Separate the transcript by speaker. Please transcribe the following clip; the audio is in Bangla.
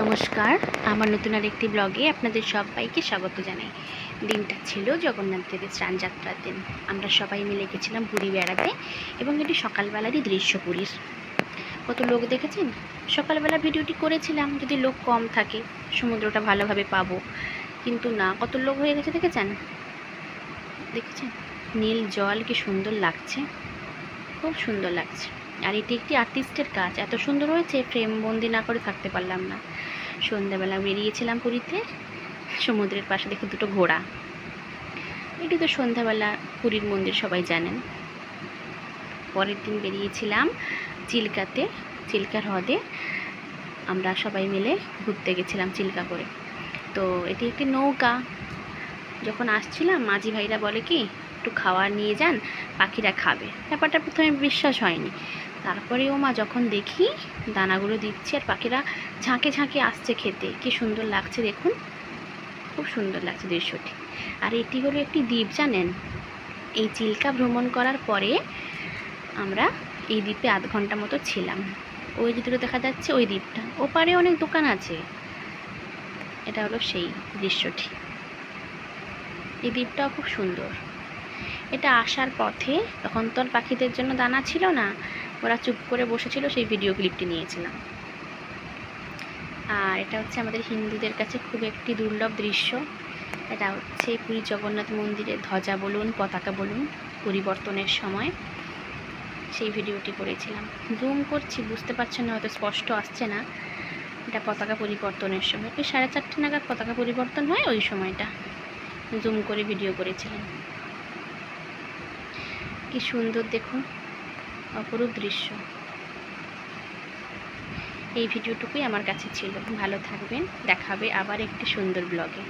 Speaker 1: নমস্কার। আমার নতুন আর একটি ব্লগে আপনাদের সবাইকে স্বাগত জানাই। দিনটা ছিল জগন্নাথ দেবের স্নানযাত্রার দিন। আমরা সবাই মিলে গেছিলাম পুরী বেড়াতে এবং এটি সকালবেলারই দৃশ্য পুরীর। কত লোক দেখেছেন? সকালবেলা ভিডিওটি করেছিলাম, যদি লোক কম থাকে, সমুদ্রটা ভালোভাবে পাবো। কিন্তু না, কত লোক হয়ে গেছে দেখেছেন? দেখেছেন? নীল জল কি সুন্দর লাগছে। খুব সুন্দর লাগছে। আর এটি একটি আর্টিস্টের কাজ। এত সুন্দর হয়েছে ফ্রেম বন্দি না করে থাকতে পারলাম না। সন্ধ্যাবেলা বেরিয়েছিলাম পুরীতে, সমুদ্রের পাশে দেখে দুটো ঘোড়া। এটি তো সন্ধ্যাবেলা পুরীর মন্দির সবাই জানেন। পরের দিন বেরিয়েছিলাম চিল্কাতে, চিল্কার হ্রদে। আমরা সবাই মিলে ঘুরতে গেছিলাম চিল্কা করে। তো এটি একটি নৌকা। যখন আসছিলাম, মাঝি ভাইরা বলে কি একটু খাওয়া নিয়ে যান, পাখিরা খাবে। ব্যাপারটা প্রথমে বিশ্বাস হয়নি। তারপরে ও মা যখন দেখি দানাগুলো দিচ্ছে আর পাখিরা ঝাঁকে ঝাঁকে আসছে খেতে, কি সুন্দর লাগছে দেখুন। খুব সুন্দর লাগছে দৃশ্যটি। আর এটি হলো একটি দ্বীপ, জানেন? এই চিল্কা ভ্রমণ করার পরে আমরা এই দ্বীপে আধ ঘণ্টা মতো ছিলাম। ওই যে দেখা যাচ্ছে ওই দ্বীপটা। ওপারে অনেক দোকান আছে। এটা হলো সেই দৃশ্যটি। এই দ্বীপটাও খুব সুন্দর। এটা আসার পথে তখন তো আর পাখিদের জন্য দানা ছিল না, ওরা চুপ করে বসেছিল সেই ভিডিও ক্লিপটি নিয়েছিলাম। আর এটা হচ্ছে আমাদের হিন্দুদের কাছে খুব একটি দুর্লভ দৃশ্য। এটা হচ্ছে পুরী জগন্নাথ মন্দিরের ধ্বজা বলুন, পতাকা বলুন, পরিবর্তনের সময় সেই ভিডিওটি করেছিলাম। জুম করছি, বুঝতে পারছেন না, হয়তো স্পষ্ট আসছে না। এটা পতাকা পরিবর্তনের সময়। ওই সাড়ে চারটে নাগাদ পতাকা পরিবর্তন হয় ওই সময়টা। জুম করে ভিডিও করেছিলাম। কি সুন্দর দেখুন, অপরূপ দৃশ্য। এই ভিডিওটুকুই আমার কাছে ছিল। ভালো থাকবেন। দেখাবে আবার একটি সুন্দর ব্লগে